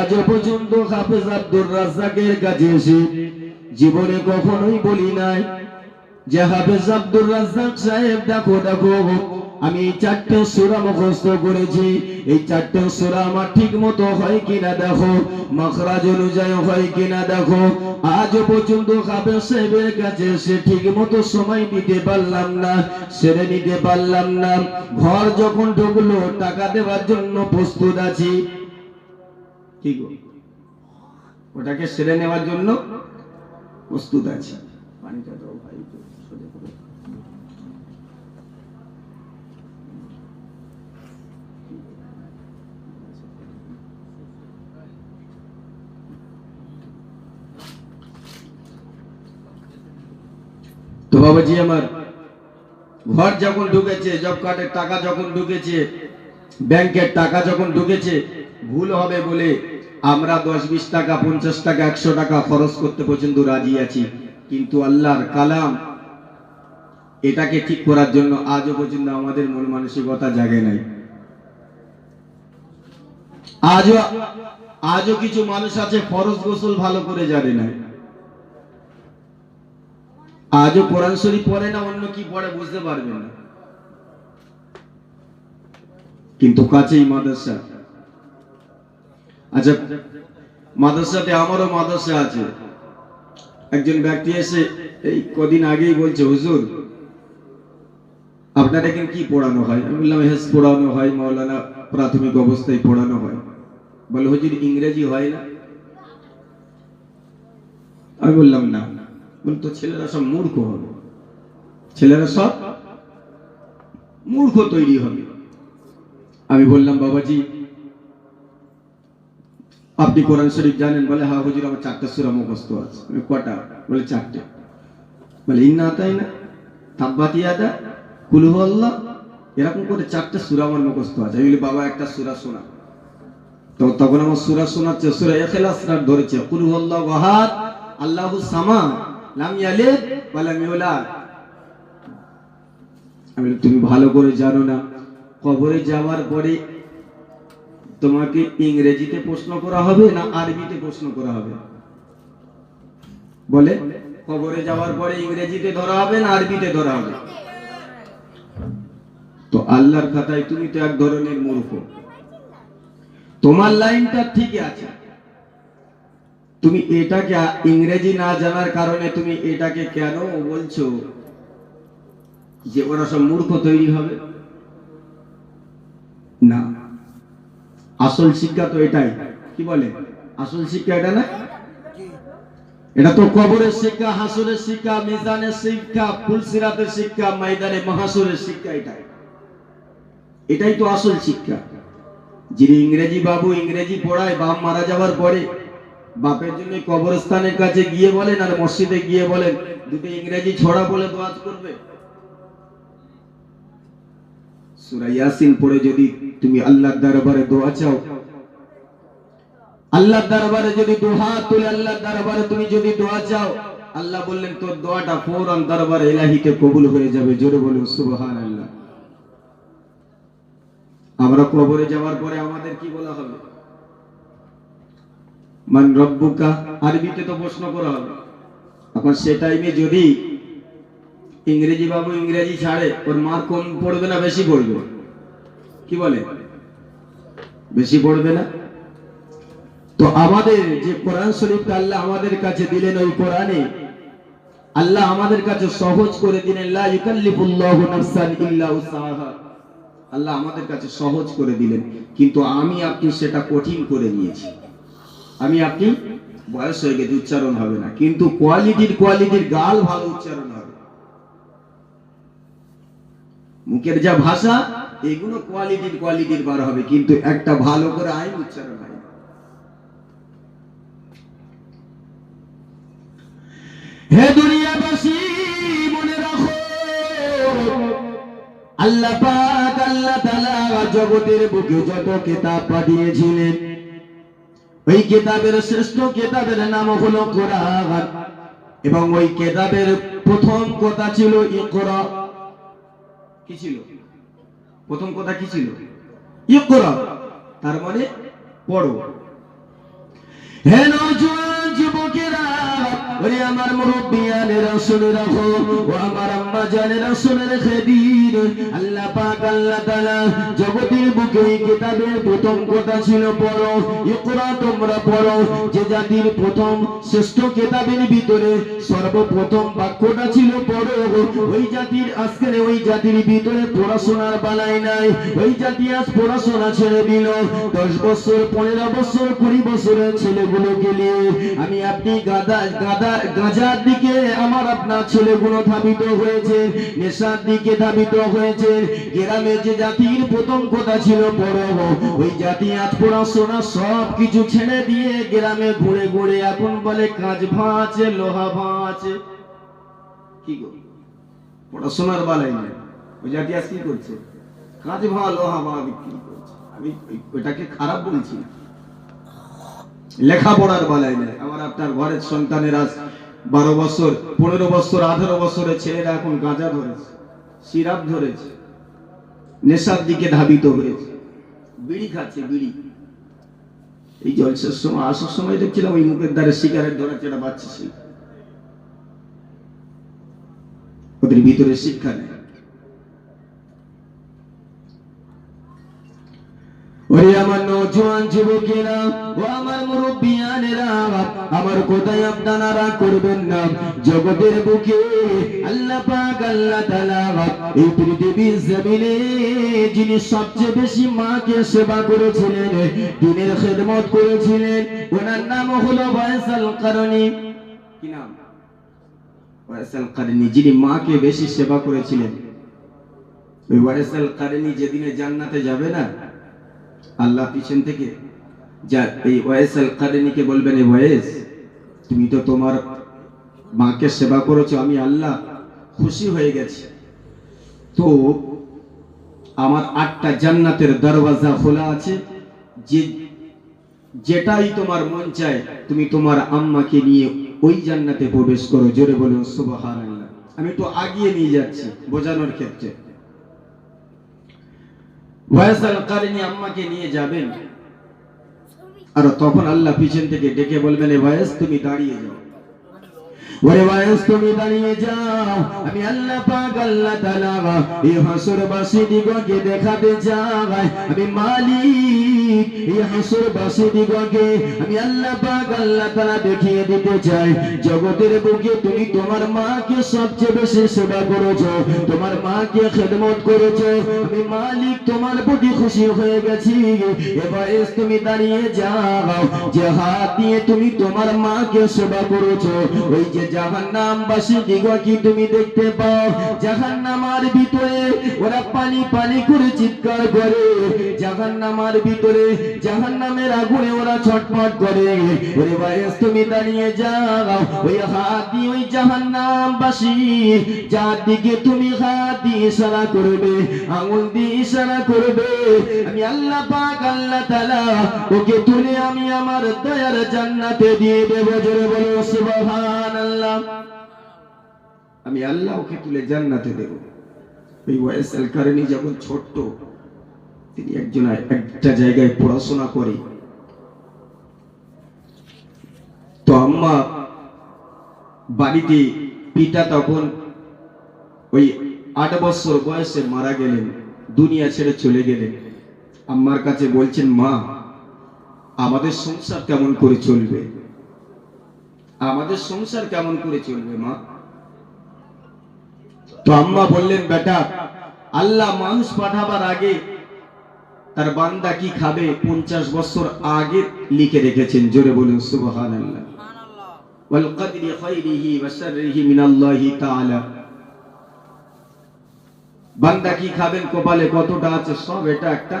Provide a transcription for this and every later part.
আজ পর্যন্ত জীবনে কখনোই বলি নাই যে হাফেজ আব্দুর রাজ্জাক সাহেব, দেখো দেখো, আমি চারটে সুরা মুখস্থ করেছি। এই চারটে সুরা আমার ঠিক মতো হয় কিনা দেখো, মখরাজ অনুযায়ী হয় কিনা দেখো। আজ পর্যন্ত সাহেবের কাছে সে ঠিক মতো সময় দিতে পারলাম না, সেরে নিতে পারলাম না। ঘর যখন ঢুকলো, টাকা দেওয়ার জন্য প্রস্তুত আছি। কি গো ওটাকে সেরে নেওয়ার জন্য প্রস্তুত আছি পানিটা দাও ভাই সোজা করে। তো বাবাজি আমার ঘর যখন ঢুকেছে জব কার্ডের টাকা যখন ঢুকেছে ব্যাংকের টাকা যখন ঢুকেছে ভুল হবে বলে আমরা দশ বিশ টাকা, পঞ্চাশ টাকা, একশো টাকা খরচ করতে পর্যন্ত রাজি আছি। কিন্তু আল্লাহর কালাম এটাকে ঠিক করার জন্য আজও পর্যন্ত আমাদের মন মানসিকতা জাগে নাই। আজও আজও কিছু মানুষ আছে ফরজ গোসল ভালো করে জানে না। আজও কোরআন শরীফ পড়ে না, অন্য কি পড়ে বুঝতে পারবে না। কিন্তু কাছেই মাদ্রাসা। আচ্ছা মাদ্রাসাতে আমারও মাদ্রাসা আছে। একজন ব্যক্তি এসে এই কদিন আগেই বলছে, হুজুর, আপনার এখানে কি পড়ানো হয়? আমি বললাম, হেস পড়ানো হয় মৌলানা প্রাথমিক অবস্থায় পড়ানো হয়। বলে, হুজুর, ইংরেজি হয় না? আমি বললাম, না। বল, তো ছেলেরা সব মূর্খ হবে। ছেলেরা সব মূর্খ তৈরি হবে। আমি বললাম, বাবাজি আপনি কোরআন শরীফ জানেন বলে হ্যাঁ হুজুর, আমার চারটা সুরা মুখস্থ আছে। কটা? বলে চারটে। বলে, ইন্না তাই না তাব্বাতি আদা কুলহু আল্লাহ। এরকম করে চারটে সুরা আমার মুখস্থ আছে। আমি বলি, বাবা, একটা সুরা শোনা। তো তখন আমার সুরা শোনাচ্ছে, সুরা এখলাস ধরেছে। কুলহু আল্লাহ ওয়াহাদ, আল্লাহু সামা, লাম ইয়ালিদ ওয়া লাম ইউলাদ। আমি তুমি ভালো করে জানো না। কবরে যাওয়ার পরে তোমাকে ইংরেজিতে প্রশ্ন করা হবে না আরবিতে প্রশ্ন করা হবে? বলে, কবরে যাওয়ার পরে ইংরেজিতে ধরা হবে না আরবিতে ধরা হবে? তো আল্লাহর খাতায় তুমি তো এক ধরনের মূর্খ। তোমার লাইনটা ঠিকই আছে। তুমি এটাকে ইংরেজি না জানার কারণে তুমি এটাকে কেন বলছো যে ওরা সব মূর্খ তৈরি হবে? না। আসল শিক্ষা তো এটাই। কি বলে? আসল শিক্ষা এটা না? এটা তো কবরের শিক্ষা, হাসুরের শিক্ষা, মিজানের শিক্ষা, ফুলসিরাতের শিক্ষা, ময়দানে মহাসুরের শিক্ষা এটাই এটাই তো আসল শিক্ষা। যিনি ইংরেজি বাবু ইংরেজি পড়ায়, বাপ মারা যাওয়ার পরে বাপের জন্য কবরস্থানের কাছে গিয়ে বলেন আর মসজিদে গিয়ে বলেন, দুটো ইংরেজি ছড়া বলে দোয়াজ করবে। সূরা ইয়াসিন পড়ে যদি তুমি আল্লাহর দরবারে দোয়া চাও। আল্লাহর দরবারে যদি তুলে, আল্লাহর দরবারে তুমি যদি দোয়া চাও, আল্লাহ বললেন, তোর দোয়াটা দরবারে কবুল হয়ে যাবে। জোরে সুবহানাল্লাহ। আমরা কবরে যাওয়ার পরে আমাদের কি বলা হবে? মান রব্বুকা, আরবিতে তো প্রশ্ন করা হবে। এখন সে টাইমে যদি ইংরেজি বাবু ইংরেজি ছাড়ে, ওর মার কম পড়বে না বেশি পড়বে? কি বলে? বেশি পড়বে না? তো আমাদের যে কোরআন শরীফটা আল্লাহ আমাদের কাছে দিলেন ওই কোরআনে, আল্লাহ আমাদের কাছে সহজ করে দিলেন আল্লাহ আমাদের কাছে সহজ করে দিলেন, কিন্তু আমি আপনি সেটা কঠিন করে নিয়েছি। আমি আপনি বয়স হয়ে গেছে, উচ্চারণ হবে না, কিন্তু কোয়ালিটির কোয়ালিটির গাল ভালো উচ্চারণ হবে। মুখের যা ভাষা, এগুলো কোয়ালিটির কোয়ালিটির বার হবে, কিন্তু একটা ভালো করে আইন উচ্চারণ হয়। হে দুনিয়াবাসী, মনে রাখো, আল্লাহ পাক, আল্লাহ তাআলা জগতের বুকে যত কিতাব পাঠিয়েছিলেন, ওই কিতাবের শ্রেষ্ঠ কিতাবের নাম হলো কোরআন, এবং ওই কিতাবের প্রথম কথা ছিল ইকরা। কি ছিল? প্রথম কথা কি ছিল? ইকরা তার মানে পড়ো। হে নওজোয়ান আমার মুরব্বিয়ানেরা শুনে রাখো ও আমার আম্মা জানেরা শুনে রেখে আল্লাহ পাক, আল্লাহ তাআলা জগতের বুকে কিতাবের প্রথম কথা ছিল পড়ো ইকরা তোমরা পড়ো। যে জাতির প্রথম শ্রেষ্ঠ কিতাবের ভিতরে সর্বপ্রথম বাক্যটা ছিল পড়ো। ওই জাতির আজকের, ওই জাতির ভিতরে পড়াশোনার বালাই নাই। ওই জাতি আজ পড়াশোনা ছেড়ে দিল। দশ বছর, পনেরো বছর, কুড়ি বছরের ছেলেগুলোকে নিয়ে আমি আপনি গাদা গাদা গাজার দিকে আমার আপনার ছেলেগুলো ধাবিত হয়েছে, নেশার দিকে ধাবিত হয়েছে। গ্রামে যে জাতির প্রথম কথা ছিল ওই জাতি আজ পড়াশোনা সব কিছু ছেড়ে দিয়ে গ্রামে ঘুরে ঘুরে এখন বলে ভাঁচে লোহা ভাঁচে কি পড়াশোনার বালাই ওই জাতি আজ কি করছে? লোহা ভাঁ বিক্রি করছে। আমি খারাপ বলছি লেখাপড়ার বালাই নেই। আমার আপনার ঘরের সন্তানের বারো বছর, পনেরো বছর, আঠারো বছরের ছেলেরা এখন গাঁজা ধরেছে, সিরাপ ধরেছে, নেশার দিকে ধাবিত হয়েছে, বিড়ি খাচ্ছে, বিড়ি। এই জলসের সময়, আসার সময় দেখছিলাম ওই মুখের দ্বারে সিগারেট ধরেছে একটা বাচ্চা সেই ওদের ভিতরে শিক্ষা নেই। ওরে আমার জগতের বুকে আল্লাহ পাক, আল্লাহ এই পৃথিবীর জমিনে যিনি সবচেয়ে বেশি মাকে সেবা করেছিলেন, দিনের খেদমত করেছিলেন, ওনার নাম হলো বয়সাল কারণী কি নাম? বেশি সেবা করেছিলেন। ওই যেদিনে জান্নাতে যাবে না আল্লাহ পিছন থেকে যা এই ওয়াইসাল কারণীকে বলবেন এই ওয়াইস, তুমি তো তোমার মাকে সেবা করেছ, আমি আল্লাহ খুশি হয়ে গেছি। তো আমার আটটা জান্নাতের দরওয়াজা খোলা আছে, যে, যেটাই তোমার মন চায়, তুমি তোমার আম্মাকে নিয়ে ওই জান্নাতে প্রবেশ করো। জোরে বলুন, সুবহানাল্লাহ। আমি তো আগিয়ে নিয়ে যাচ্ছি বোঝানোর ক্ষেত্রে। ওয়াসাল কারিনী আম্মাকে নিয়ে যাবেন। আর তখন আল্লাহ পিছন থেকে ডেকে বলবেন, এ ভয়েস, তুমি দাঁড়িয়ে যাও। ওরে ওয়াস তুমি দাঁড়িয়ে যাও। আমি আল্লাহ পাক, আল্লাহ তাআলা এই হাসরবাসী দিগকে দেখাতে চাই। আমি মালিক, এই হাসরবাসী দিগকে আমি আল্লাহ পাক, আল্লাহ তাআলা দেখিয়ে দিতে চাই। জগতের বুকে তুমি তোমার মাকে সবচেয়ে বেশি সেবা করেছ, তোমার মাকে খেদমত করেছ। আমি মালিক, তোমার প্রতি খুশি হয়ে গেছি। এবার তুমি দাঁড়িয়ে যাও। যে হাত দিয়ে তুমি তোমার মাকে সেবা করেছ, ওই যে জাহান্নাম বাসী দিগকে তুমি দেখতে পাও? জাহান্নামার ভিতরে ওরা পানি পানি করে চিৎকার করে। জাহান্নামার ভিতরে জাহান্নামের আগুনে ওরা ছটফট করে। ওরে বয়স, তুমি দাঁড়িয়ে যাও। ওই হাত দিয়ে ওই জাহান্নাম বাসী যার দিকে তুমি হাত দিয়ে ইশারা করবে, আঙুল দিয়ে ইশারা করবে। আমি আল্লাহ পাক, আল্লাহ তাআলা, ওকে তুলে আমি আমার দয়ার জান্নাতে দিয়ে দেব। জোরে বলো, সুবহানাল্লাহ। আমি আল্লাহ ওকে তুলে জান্নাতে দেব। ওই ওয়াইসাল কারণী যখন ছোট্ট, তিনি একজন একটা জায়গায় পড়াশোনা করে। তো আম্মা বাড়িতে পিতা তখন ওই আট বছর বয়সে মারা গেলেন, দুনিয়া ছেড়ে চলে গেলেন। আম্মার কাছে বলছেন, মা, আমাদের সংসার কেমন করে চলবে? আমাদের সংসার কেমন করে চলবে মা তো আম্মা বললেন বেটা আল্লাহ মানুষ পাঠাবার আগে তার বান্দা কি খাবে পঞ্চাশ বছর আগে লিখে রেখেছেন জোরে বলুন সুবহান আল্লাহ والقدر خيره وشره من الله تعالى বান্দা কি খাবেন কপালে কতটা আছে সব এটা একটা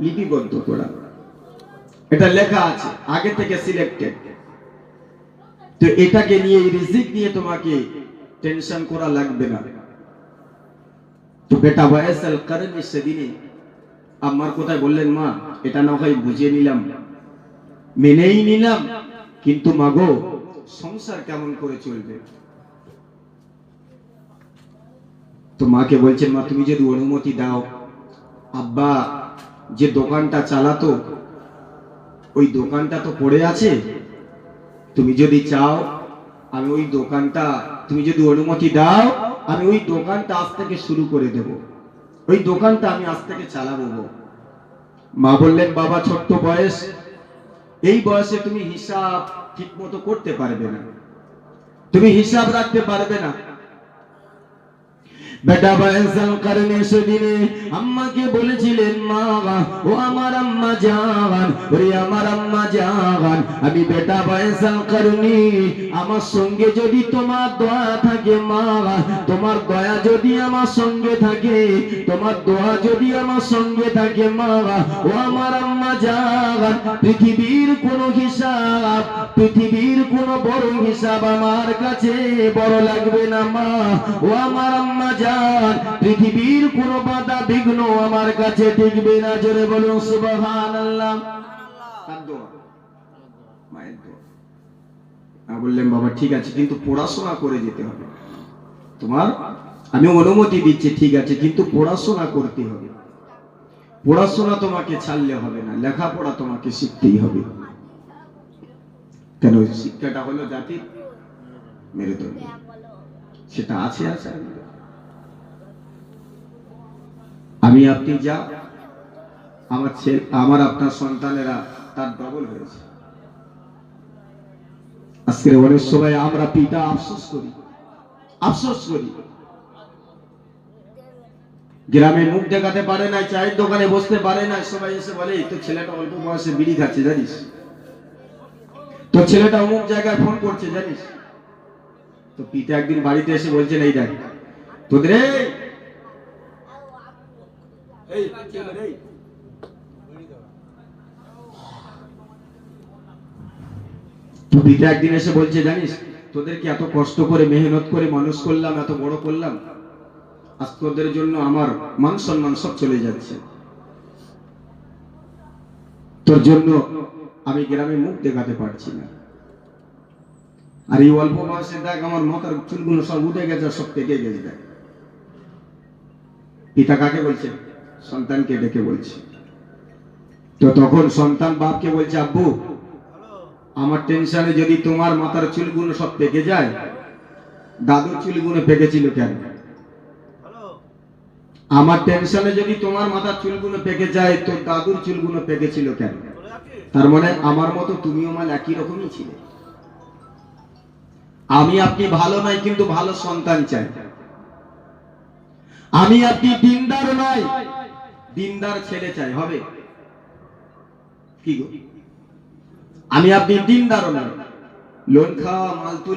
লিপিবদ্ধ করা এটা লেখা আছে আগে থেকে সিলেক্টেড তো এটাকে নিয়ে রিজিক নিয়ে তোমাকে টেনশন করা লাগবে না। তো বেটা বয়সাল করেন সেদিনে আমার কোথায় বললেন, মা, এটা না হয় বুঝিয়ে নিলাম। মেনেই নিলাম, কিন্তু মাগো, সংসার কেমন করে চলবে? তো মাকে বলছেন, মা, তুমি যদি অনুমতি দাও, আব্বা, যে দোকানটা চালাতো, ওই দোকানটা তো পড়ে আছে তুমি যদি চাও, আমি ওই দোকানটা, তুমি যদি অনুমতি দাও, আমি ওই দোকানটা আজ থেকে শুরু করে দেব। ওই দোকানটা আমি আজ থেকে চালাবো। মা বললেন, বাবা, ছোট্ট বয়স। এই বয়সে তুমি হিসাব ঠিক মতো করতে পারবে না। তুমি হিসাব রাখতে পারবে না। বেটা আমি বেটা বয়সাল কারণে আমার সঙ্গে যদি তোমার দয়া থাকে, মা তোমার দয়া যদি আমার সঙ্গে থাকে, তোমার দোয়া যদি আমার সঙ্গে থাকে, মা ও আমার আম্মা জান পৃথিবীর কোন হিসাব, পৃথিবীর কোন বড় হিসাব আমার কাছে বড় লাগবে না, মা, ও আমার আম্মা জান পৃথিবীর কোন বাধা বিঘ্ন আমার কাছে টিকবে না। জোরে বলুন। আমি বললেন, বাবা, ঠিক আছে, কিন্তু পড়াশোনা করে যেতে হবে। তোমার, আমি অনুমতি দিচ্ছি, ঠিক আছে, কিন্তু পড়াশোনা করতে হবে। পড়াশোনা তোমাকে ছাড়লে হবে না, লেখাপড়া তোমাকে শিখতেই হবে। কেন শিক্ষাটা হলো জাতির মেরুদণ্ড। সেটা আছে আছে আমাদের। আমি আপনি যা, আমার ছেলে, আমার আপনার সন্তানেরা তার ডবল হয়েছে। আজকের অনেক সময় আমরা পিতা আফসোস করি আফসোস করি। গ্রামে মুখ দেখাতে পারে না, চায়ের দোকানে বসতে পারে না, সবাই এসে বলে তো ছেলেটা অল্প বয়সে বিড়ি খাচ্ছে, জানিস? তো ছেলেটা অমুক জায়গায় ফোন করছে, জানিস? তো পিতা একদিন বাড়িতে এসে বলছেন এই দেখ, তোদের পিতা একদিন এসে বলছে, জানিস তোদেরকে এত কষ্ট করে, মেহনত করে মানুষ করলাম, এত বড় করলাম? আজ তোদের জন্য আমার মান সম্মান সব চলে যাচ্ছে। তোর জন্য আমি গ্রামে মুখ দেখাতে পারছি না। আর এই অল্প বয়সে দেখ, আমার মাথার চুলগুলো সব উঠে গেছে, সব পেকে গেছে দেখ। পিতা কাকে বলছে? সন্তানকে ডেকে বলছে। তো তখন সন্তান বাপকে বলছে, আব্বু, আমার টেনশনে যদি তোমার মাথার চুলগুলো সব পেকে যায়, দাদুর চুলগুলো পেকেছিল কেন? আমার টেনশনে যদি তোমার মাথার চুলগুলো পেকে যায় তো দাদুর চুলগুলো পেকেছিল কেন? তার মানে আমার মতো তুমিও মাল একই রকমই ছিলে। আমি আপনি ভালো নাই কিন্তু ভালো সন্তান চাই। আমি আপনি দিনদার নয় দিনদার ছেলে চাই হবে? কি গো? আমি আপনি দিনদার লোন খাওয়া মাল তুলে